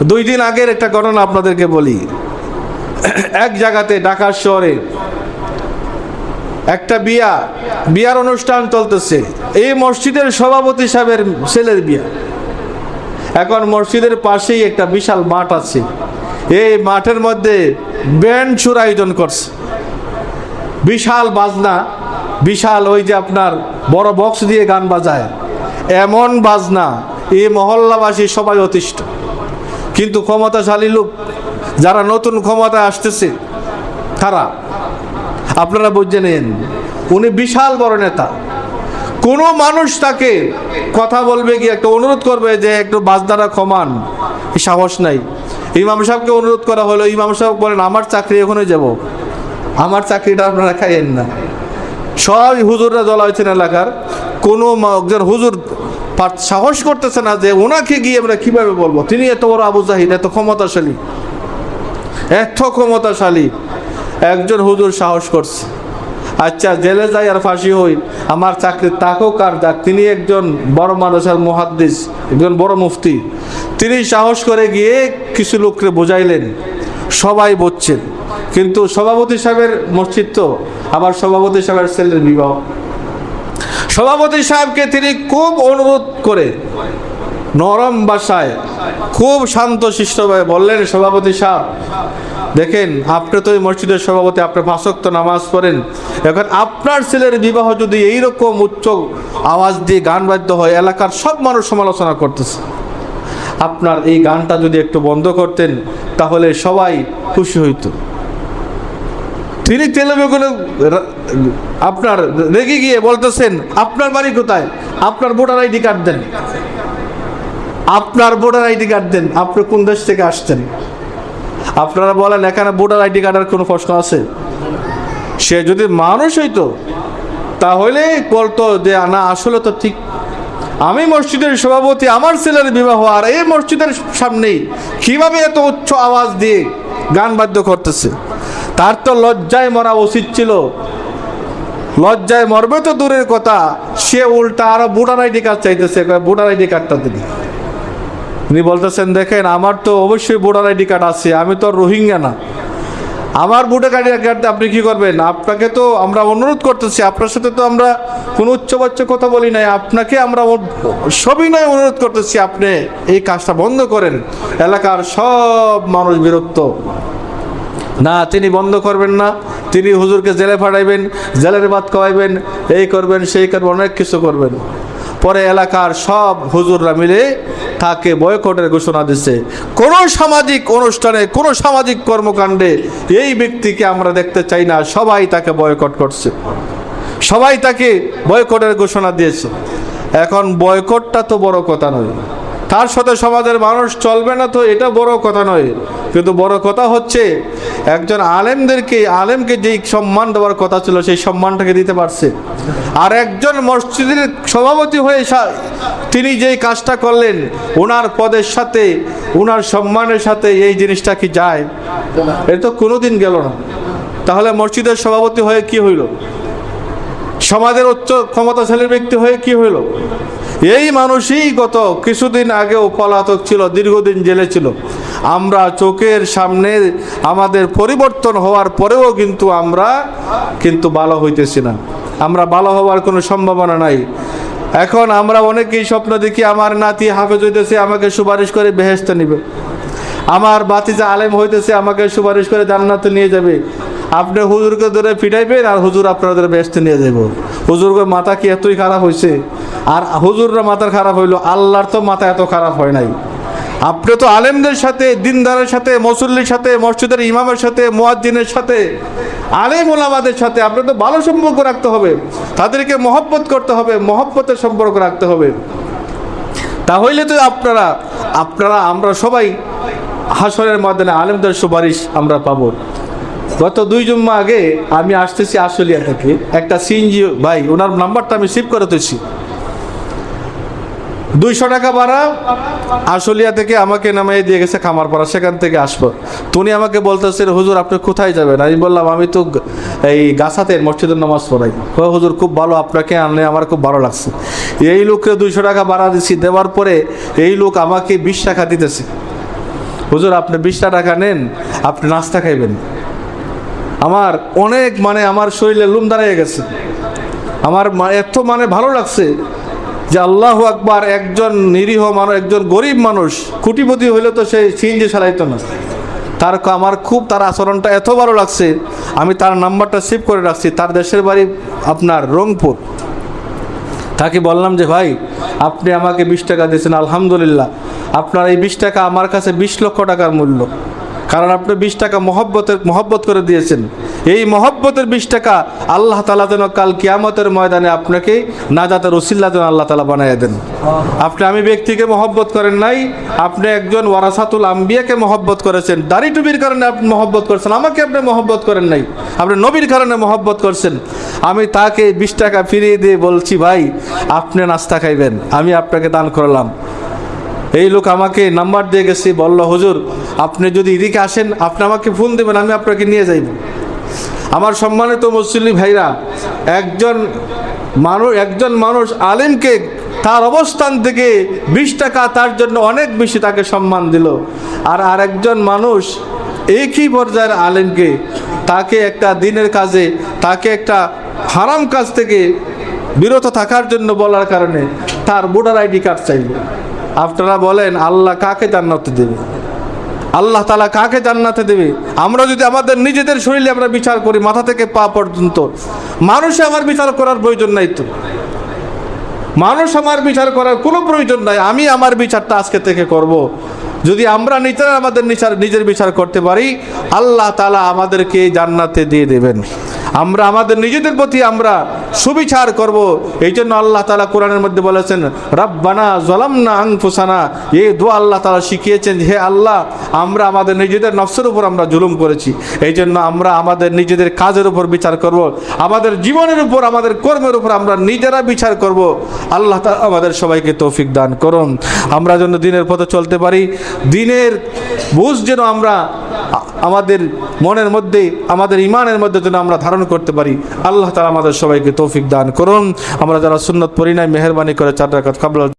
দুই দিন আগের একটা ঘটনা আপনাদেরকে বলি। এক জায়গাতে ঢাকা শহরে একটা বিয়া, বিয়ার অনুষ্ঠান চলতেছে। এই মসজিদের সভাপতি সাহেবের ছেলের বিয়া। এখন মসজিদের পাশেই একটা বিশাল মাঠ আছে। এই মাঠের মধ্যে ব্যান্ড সুর আয়োজন করছে। বিশাল বাজনা, বিশাল ওই যে আপনার বড় বক্স দিয়ে গান বাজায়। এমন বাজনা, এই মহল্লাবাসী সবাই অতিষ্ঠ। কিন্তু ক্ষমতাশালী লোক যারা নতুন ক্ষমতায় আসতেছে, তারা, আপনারা বুঝে নেন, উনি বিশাল বড় নেতা। কোনো মানুষ তাকে কথা বলবে কি, একটা অনুরোধ করবে যে একটু বাজদারা এই সাহস নাই। ইমাম সাহেবকে অনুরোধ করা হলো, ইমাম সাহেব বলেন, আমার চাকরি এখনই যাব আমার চাকরিটা আপনারা খাইয়েন না। সব হুজুররা জ্বলা হয়েছেন এলাকার, কোনো একজন হুজুর সাহস করতেছে না যে ওনাকে গিয়ে আমরা কীভাবে বলব? তিনি এত বড় আবু জাহিদ এত ক্ষমতাশালী। এত ক্ষমতাশালী। একজন হুজুর সাহস করছে। আচ্ছা জেলে যাই আর ফাঁসি হই, আমার চাকরি তাকেও কার যাক। তিনি একজন বড় মানুষ আর মহাদ্দিস, একজন বড় মুফতি। তিনি সাহস করে গিয়ে কিছু লোককে বোঝাইলেন। সবাই বুঝছেন। কিন্তু সভাপতি সাহেবের মসজিদ তো, আবার সভাপতি সাহেবের ছেলের বিবাহ। সভাপতি সাহেবকে তিনি খুব অনুরোধ করে নরম ভাষায়, খুব শান্ত শিষ্টভাবে বললেন, সভাপতি সাহেব, দেখেন, আপনি তো মসজিদের সভাপতি, আপনি ফাঁসক্ত নামাজ পড়েন। এখন আপনার ছেলের বিবাহ যদি এইরকম উচ্চ আওয়াজ দিয়ে গান বাদ্য হয়, এলাকার সব মানুষ সমালোচনা করতেছে। আপনার এই গানটা যদি একটু বন্ধ করতেন, তাহলে সবাই খুশি হইতো। তিনি তেলেবেগুনে আপনার রেগে গিয়ে বলতেছেন, আপনার বাড়ি কোথায়? আপনার ভোটার আইডি কার্ড দেন। আপনার ভোটার আইডি কার্ড দেন। আপনি কোন দেশ থেকে আসছেন? আপনারা বলেন, এখানে ভোটার আইডি কার্ডের কোনো প্রশ্ন আছে? সে যদি মানুষ হইতো, তাহলে বলতো যে, না, আসলে তো ঠিক। আমি মসজিদের সভাপতি, আমার ছেলের বিবাহ, আর এই মসজিদের সামনেই কীভাবে এত উচ্চ আওয়াজ দিয়ে গান বাদ্য করতেছে? তার তো লজ্জায় মরা উচিত ছিল। লজ্জায় মরবে তো দূরের কথা। সে উল্টা আরও ভোটার আইডি কার্ড চাইতেছে ভোটার আইডি কার্ডটা দিন উনি বলতেছেন, দেখেন, আমার তো অবশ্যই ভোটার আইডি কার্ড আছে, আমি তো রোহিঙ্গা না। আমার ভোটার আইডি কার্ড আপনি কি করবেন? আপনাকে তো আমরা অনুরোধ করতেছি, আপনার সাথে তো আমরা কোনো উচ্চবাচ্য কথা বলি নাই, আপনাকে আমরা ও- সবিনয় অনুরোধ করতেছি, আপনি এই কাজটা বন্ধ করেন। এলাকার সব মানুষ বিরক্ত। না, তিনি বন্ধ করবেন না। তিনি হুজুরকে জেলে ফাটাইবেন জেলের ভাত খাওয়াইবেন, এই করবেন, সেই করবেন, অনেক কিছু করবেন। পরে এলাকার সব হুজুররা মিলে তাকে বয়কটের ঘোষণা দিচ্ছে কোনো সামাজিক অনুষ্ঠানে, কোনো সামাজিক কর্মকাণ্ডে এই ব্যক্তিকে আমরা দেখতে চাই না, সবাই তাকে বয়কট করছে। সবাই তাকে বয়কটের ঘোষণা দিয়েছে। এখন বয়কটটা তো বড় কথা নয়। তার সাথে সমাজের মানুষ চলবে না তো এটা বড় কথা নয়। কিন্তু বড় কথা হচ্ছে একজন আলেমদেরকে, আলেমকে যেই সম্মান দেওয়ার কথা ছিল, সেই সম্মানটাকে দিতে পারছে। আর একজন মসজিদের সভাপতি হয়ে তিনি যেই কাজটা করলেন ওনার পদের সাথে ওনার সম্মানের সাথে এই জিনিসটা কি যায়? এটা তো কোনোদিন গেল না। তাহলে মসজিদের সভাপতি হয়ে কি হইল? সমাজের উচ্চ ক্ষমতাশালী ব্যক্তি হয়ে কি হইল? এই মানুষই গত কিছুদিন আগেও পলাতক ছিল, দীর্ঘদিন জেলে ছিল। আমরা চোখের সামনে আমাদের পরিবর্তন হওয়ার পরেও কিন্তু আমরা কিন্তু ভালো হইতেছি না। আমরা ভালো হওয়ার কোনো সম্ভাবনা নাই। এখন আমরা অনেকেই স্বপ্ন দেখি, আমার নাতি হাফেজ হইতেছে, আমাকে সুপারিশ করে বেহেস্তে নিবে। আমার বাতিজা আলেম হইতেছে, আমাকে সুপারিশ করে জান্নাতে নিয়ে যাবে। আপনি হুজুরকে ধরে পিটাইবেন আর হুজুর আপনাদের ব্যস্ত নিয়ে যাব হুজুরকে মাথা কি এতই খারাপ হয়েছে আর হুজুররা মাথার খারাপ হইল, আল্লাহর তো মাথা এত খারাপ হয় নাই। আপনি তো আলেমদের সাথে, দিনদারের সাথে, মসল্লির সাথে, মসজিদের ইমামের সাথে, মোয়াজ্জিনের সাথে, আলেম ওলামাদের সাথে আপনি তো ভালো সম্পর্ক রাখতে হবে। তাদেরকে মহব্বত করতে হবে, মহব্বতের সম্পর্ক রাখতে হবে। তাহলে তো আপনারা আপনারা, আমরা সবাই হাসরের মাধ্যমে আলেমদের সুপারিশ আমরা পাবো। গত দুই জুম্মা আগে আমি আসতেছি আশুলিয়া থেকে, একটা সিএনজি ভাই, ওনার নাম্বারটা আমি সেভ করে তুলছি দুইশো টাকা ভাড়া। আশুলিয়া থেকে আমাকে নামিয়ে দিয়ে গেছে খামারপাড়া, সেখান থেকে আসব। তো উনি আমাকে বলতেছে, হুজুর, আপনি কোথায় যাবেন? আমি বললাম, আমি তো এই গাছাতে মসজিদের নামাজ পড়াই। হুজুর, খুব ভালো, আপনাকে আনলে আমার খুব ভালো লাগছে। এই লোককে দুইশো টাকা ভাড়া দিছি, দেওয়ার পরে এই লোক আমাকে বিশ টাকা দিতেছে। হুজুর, আপনি বিশটা টাকা নেন, আপনি নাস্তা খাইবেন। আমার অনেক মানে আমার শরীরে লুম দাঁড়িয়ে গেছে। আমার এত মানে ভালো লাগছে। যে আল্লাহ আকবার একজন নিরীহ মানুষ, একজন গরিব মানুষ, কুটিপতি হইলে তো সে সিএনজি চালাইতো না। তার আমার খুব তার আচরণটা এত ভালো লাগছে, আমি তার নাম্বারটা সেভ করে রাখছি, তার দেশের বাড়ি আপনার রংপুর। তাকে বললাম যে, ভাই, আপনি আমাকে বিশ টাকা দিয়েছেন, আলহামদুলিল্লাহ। আপনার এই বিশ টাকা আমার কাছে বিশ লক্ষ টাকার মূল্য। কারণ আপনি বিশ টাকা মহব্বতের মহব্বত করে দিয়েছেন। এই মহব্বতের বিশ টাকা আল্লাহ তালা যেন কাল কিয়ামতের ময়দানে আপনাকে নাজাতের ওসিল্লা যেন আল্লাহ তালা বানিয়ে দেন। আপনি আমি ব্যক্তিকে মহব্বত করেন নাই, আপনি একজন ওয়ারাসাতুল আম্বিয়াকে মহব্বত করেছেন। দাড়ি টুবির কারণে আপনি মহব্বত করেছেন, আমাকে আপনি মহব্বত করেন নাই। আপনি নবীর কারণে মহব্বত করছেন। আমি তাকে বিশ টাকা ফিরিয়ে দিয়ে বলছি, ভাই, আপনি নাস্তা খাইবেন, আমি আপনাকে দান করলাম। এই লোক আমাকে নাম্বার দিয়ে গেছে, বলল, হুজুর, আপনি যদি এদিকে আসেন, আপনি আমাকে ফোন দেবেন, আমি আপনাকে নিয়ে যাইব। আমার সম্মানিত মুসলিম ভাইরা, একজন মানুষ একজন মানুষ আলিমকে তার অবস্থান থেকে বিশ টাকা তার জন্য অনেক বেশি তাকে সম্মান দিল। আর আরেকজন মানুষ একই পর্যায়ের আলেমকে তাকে একটা দিনের কাজে, তাকে একটা হারাম কাজ থেকে বিরত থাকার জন্য বলার কারণে তার ভোটার আইডি কার্ড চাইল। আপনারা বলেন, আল্লাহ কাকে জান্নাতে দেবে? আল্লাহ তালা কাকে জান্নাতে দেবে? আমরা যদি আমাদের নিজেদের শরীরে আমরা বিচার করি, মাথা থেকে পা পর্যন্ত। মানুষে আমার বিচার করার প্রয়োজন নাই তো। মানুষ আমার বিচার করার কোনো প্রয়োজন নাই, আমি আমার বিচারটা আজকে থেকে করব। যদি আমরা নিজেরা আমাদের নিচার নিজের বিচার করতে পারি, আল্লাহ তালা আমাদেরকে জান্নাতে দিয়ে দেবেন। আমরা আমাদের নিজেদের প্রতি আমরা সুবিচার করব। এই জন্য আল্লাহ তালা কোরআনের মধ্যে বলেছেন, রাব্বানা জলামনা আংফুসানা এই দোয়া আল্লাহ তালা শিখিয়েছেন, হে আল্লাহ, আমরা আমাদের নিজেদের নফসের উপর আমরা জুলুম করেছি। এই জন্য আমরা আমাদের নিজেদের কাজের উপর বিচার করব। আমাদের জীবনের উপর, আমাদের কর্মের উপর আমরা নিজেরা বিচার করব। আল্লাহ তাআলা আমাদের সবাইকে তৌফিক দান করুন। আমরা যেন দিনের পথে চলতে পারি। দিনের বুঝ যেন আমরা আমাদের মনের মধ্যে, আমাদের ইমানের মধ্যে যেন আমরা ধারণ করতে পারি। আল্লাহ তালা আমাদের সবাইকে তৌফিক দান করুন। আমরা যারা সুন্নত নাই, মেহরবানি করে চার রাখাত কাবলা